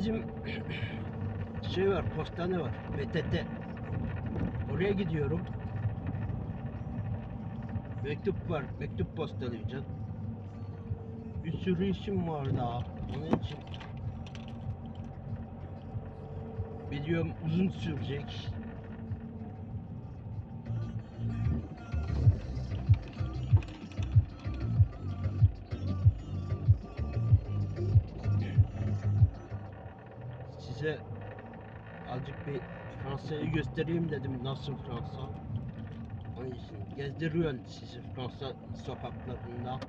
bizim şey var, postane var, PTT. Oraya gidiyorum. Mektup var, mektup postalayacağım. Bir sürü işim var daha. Onun için videom uzun sürecek. Fransa'yı göstereyim dedim nasıl Fransa. Onun için gezdiriyorum sizi Fransa sokaklarında.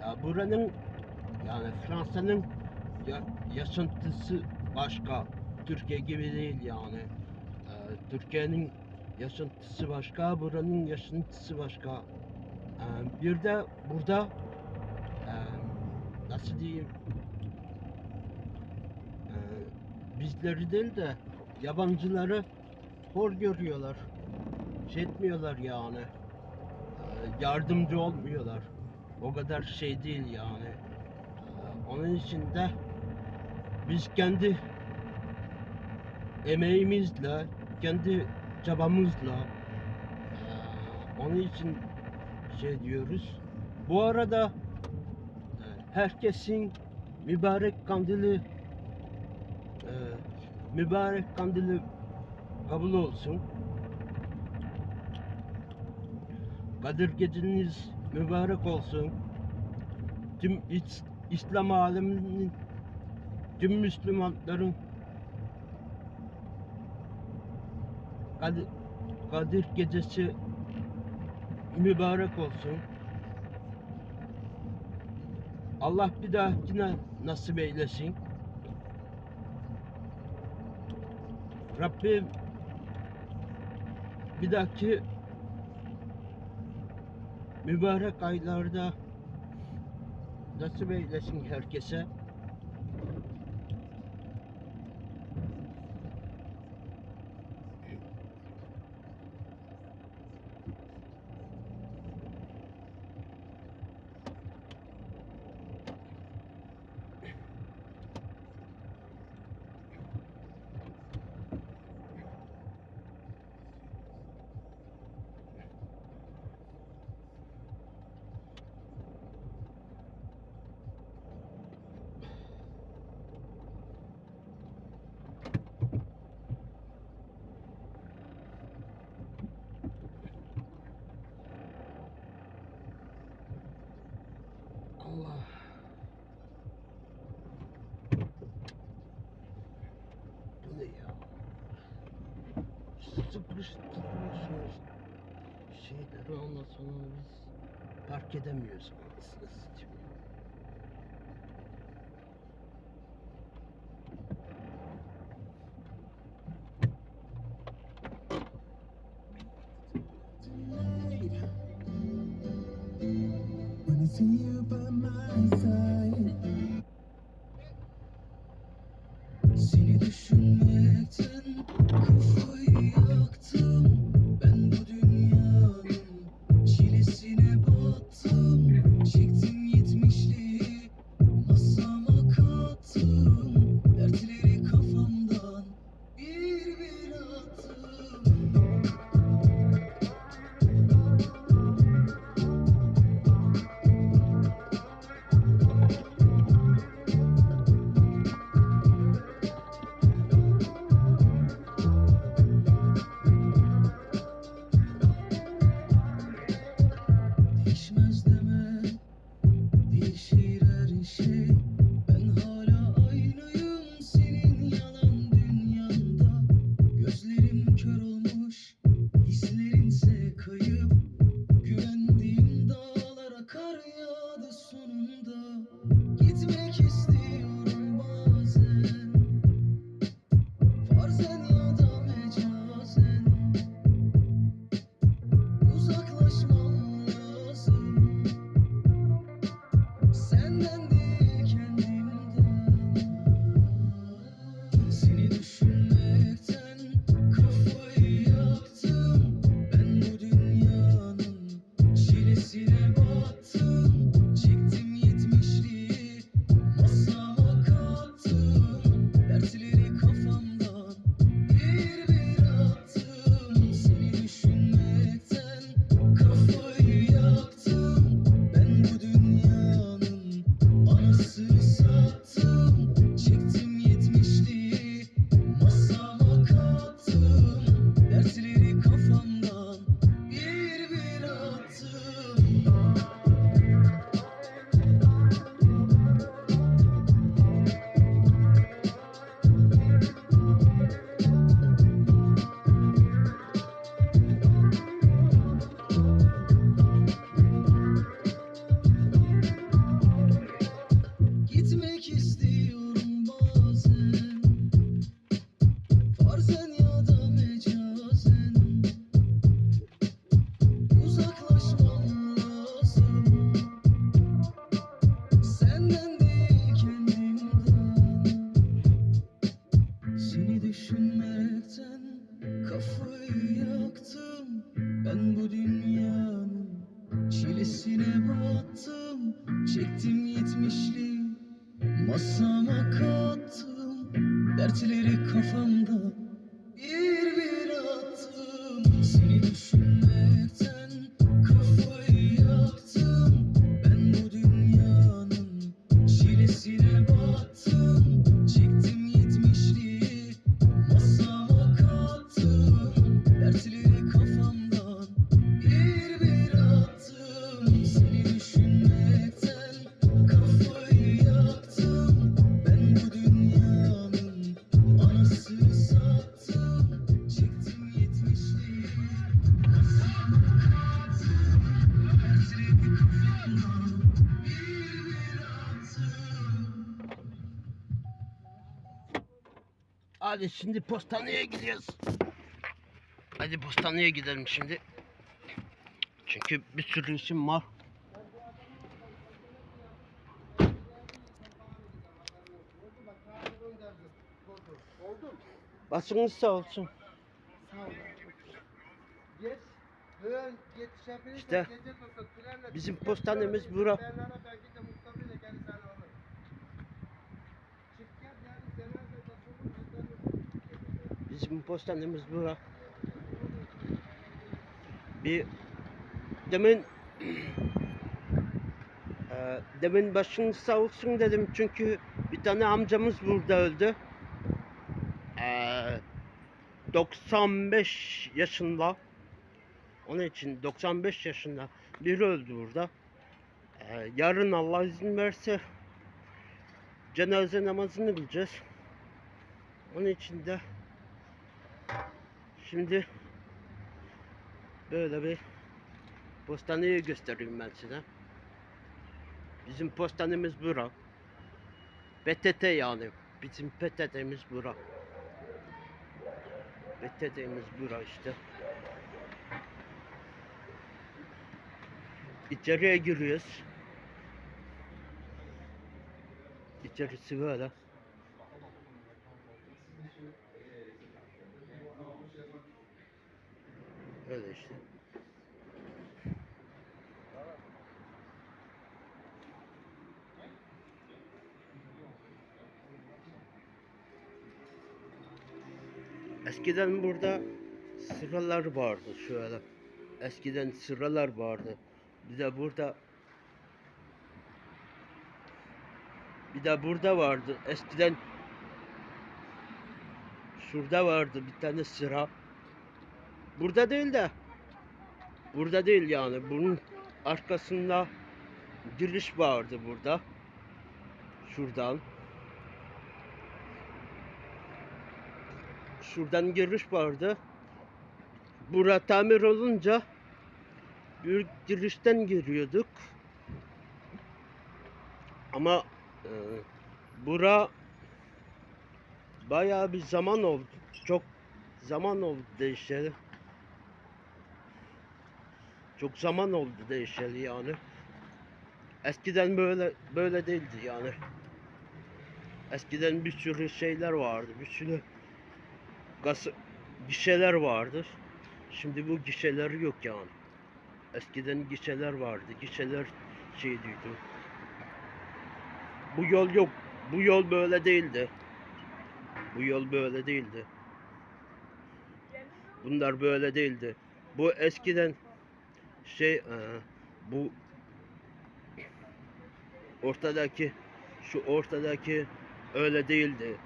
Ya buranın yani Fransa'nın ya, yaşantısı başka. Türkiye gibi değil yani. Ee, Türkiye'nin yaşantısı başka, buranın yaşantısı başka. Ee, bir de burada e, nasıl diyeyim e, bizleri değil de yabancıları hor görüyorlar. Şey etmiyorlar yani. Ee, yardımcı olmuyorlar. O kadar şey değil yani. Ee, onun için de biz kendi emeğimizle, kendi çabamızla onun için şey diyoruz. Bu arada herkesin mübarek kandili e, mübarek kandili kabul olsun. Kadir geceniz mübarek olsun. Tüm İs- İslam aleminin tüm Müslümanların Kadir, Kadir gecesi mübarek olsun. Allah bir dahakine nasip eylesin. Rabbim bir dahaki mübarek aylarda nasip eylesin herkese. Allah. Bu ne ya? Sıkıştırıyorsunuz. Şeyleri ondan sonra biz fark edemiyoruz. Anasını satayım. Ben bu dünyanın çilesine battım. Çektim yetmişliği masama kattım. Dertleri kafamda Hadi şimdi postaneye gidiyoruz. Hadi postaneye gidelim şimdi. Çünkü bir sürü işim var. Başınız sağ olsun. Trenle bizim postanemiz bura. Bizim postanemiz bura. Bir demin eee, demin başınız sağ olsun dedim çünkü bir tane amcamız burada öldü. Eee, 95 yaşında. Onun için 95 yaşında biri öldü burada. Eee, yarın Allah izin verse cenaze namazını kılacağız. Onun için de Şimdi böyle bir postaneyi göstereyim ben size. Bizim postanemiz bura. PTT yani. Bizim PTT'miz bura. PTT'miz bura işte. İçeriye giriyoruz. İçerisi böyle. Öyle işte. Eskiden burada sıralar vardı şöyle. Eskiden sıralar vardı. Bir de burada bir de burada vardı. Eskiden şurada vardı bir tane sıra. Burada değil de burada değil yani bunun arkasında giriş vardı burada. Şuradan. Şuradan giriş vardı. Bura tamir olunca büyük girişten giriyorduk. Ama e, bura bayağı bir zaman oldu. Çok zaman oldu değişeli. Çok zaman oldu değişeli yani. Eskiden böyle böyle değildi yani. Eskiden bir sürü şeyler vardı, bir sürü gaz gişeler vardı. Şimdi bu gişeler yok yani. Eskiden gişeler vardı, gişeler şeydiydi. Bu yol yok, bu yol böyle değildi. Bu yol böyle değildi. Bunlar böyle değildi. Bu eskiden şey e, bu ortadaki şu ortadaki öyle değildi.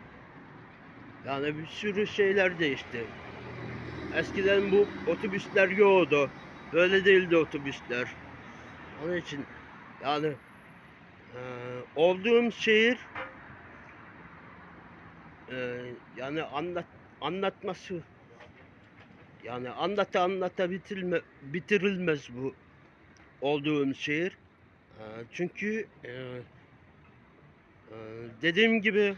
Yani bir sürü şeyler değişti. Eskiden bu otobüsler yoktu. Böyle değildi otobüsler. Onun için yani e, olduğum şehir e, yani anlat anlatması yani anlata anlata bitirme, bitirilmez bu olduğum şehir. Ee, çünkü e, e, dediğim gibi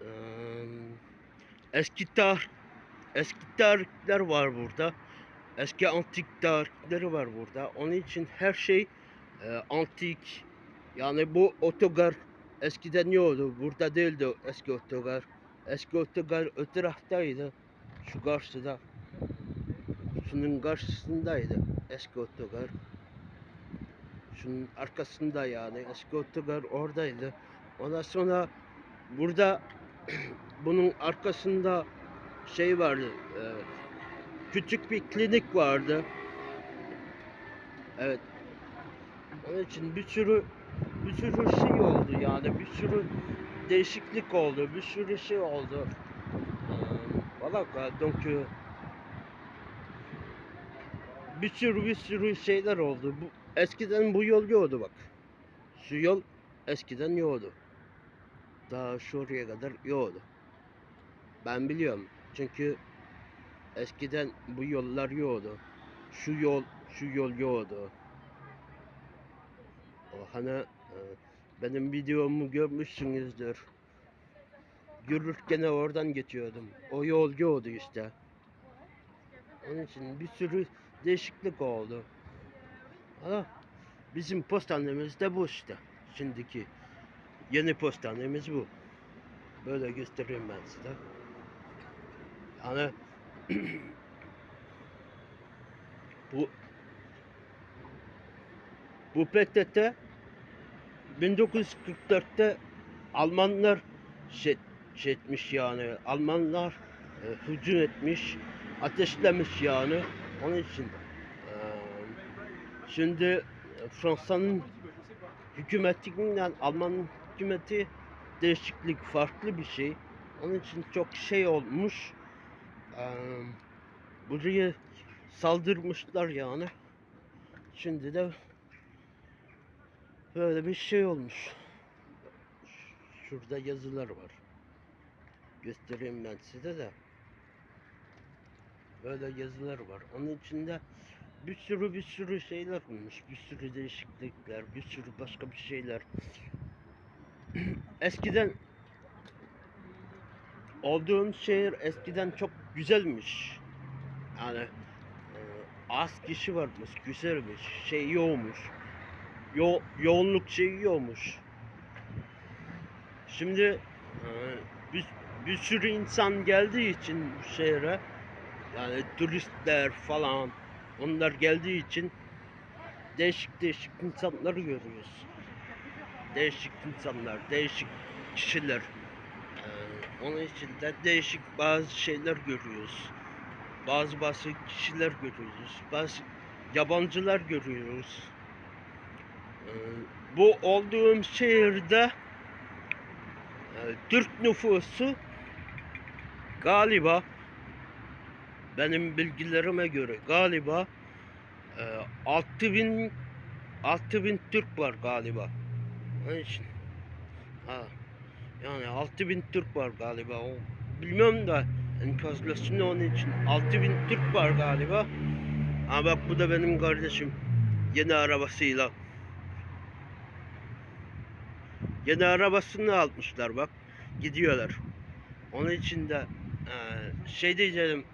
e, eski tarih eski tarihler var burada. Eski antik tarihleri var burada. Onun için her şey e, antik. Yani bu otogar eskiden yoktu. Burada değildi eski otogar. Eski otogar o taraftaydı. Şu karşıda. Şunun karşısındaydı eski otogar. Şunun arkasında yani eski otogar oradaydı. Ondan sonra burada bunun arkasında şey vardı. e, küçük bir klinik vardı. Evet. Onun için bir sürü bir sürü şey oldu yani bir sürü değişiklik oldu, bir sürü şey oldu. Quoi. Donc euh, bir sürü bir sürü şeyler oldu. Bu eskiden bu yol yoktu bak. Şu yol eskiden yoktu. Daha şuraya kadar yoktu. Ben biliyorum. Çünkü eskiden bu yollar yoktu. Şu yol, şu yol yoktu. O hani e, benim videomu görmüşsünüzdür. Yürürken oradan geçiyordum. O yolcu oldu işte. Onun için bir sürü değişiklik oldu. Ama bizim postanemiz de bu işte. Şimdiki yeni postanemiz bu. Böyle göstereyim ben size. Yani bu bu PTT 1944'te Almanlar şey, şey etmiş yani. Almanlar e, hücum etmiş ateşlemiş yani. Onun için e, şimdi e, Fransa'nın hükümetinden Alman hükümeti değişiklik farklı bir şey. Onun için çok şey olmuş. E, buraya saldırmışlar yani. Şimdi de böyle bir şey olmuş. Şurada yazılar var göstereyim ben size de. Böyle yazılar var. Onun içinde bir sürü bir sürü şeyler olmuş. Bir sürü değişiklikler bir sürü başka bir şeyler. Eskiden olduğum şehir eskiden çok güzelmiş. Yani e, az kişi varmış güzelmiş şey yoğunmuş. Yo yoğunluk şeyi yoğunmuş. Şimdi e, bir, bir sürü insan geldiği için bu şehre yani turistler falan onlar geldiği için değişik değişik insanları görüyoruz. Değişik insanlar, değişik kişiler. Ee, onun için de değişik bazı şeyler görüyoruz. Bazı bazı kişiler görüyoruz. Bazı yabancılar görüyoruz. Ee, bu olduğum şehirde e, Türk nüfusu galiba benim bilgilerime göre galiba e, 6000 6000 Türk var galiba. Onun için ha, yani 6000 Türk var galiba. O, bilmiyorum da enkazlasyonu onun için 6000 Türk var galiba. Ha bak bu da benim kardeşim. Yeni arabasıyla. Yeni arabasını almışlar bak. Gidiyorlar. Onun için de şey diyeceğim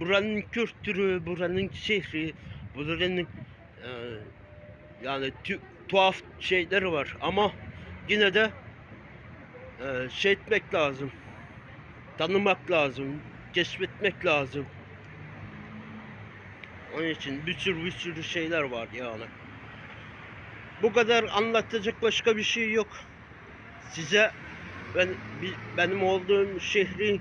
buranın kültürü, buranın şehri, buranın e, yani tuhaf şeyleri var ama yine de e, şey etmek lazım. Tanımak lazım, keşfetmek lazım. Onun için bir sürü bir sürü şeyler var yani. Bu kadar anlatacak başka bir şey yok. Size ben benim olduğum şehri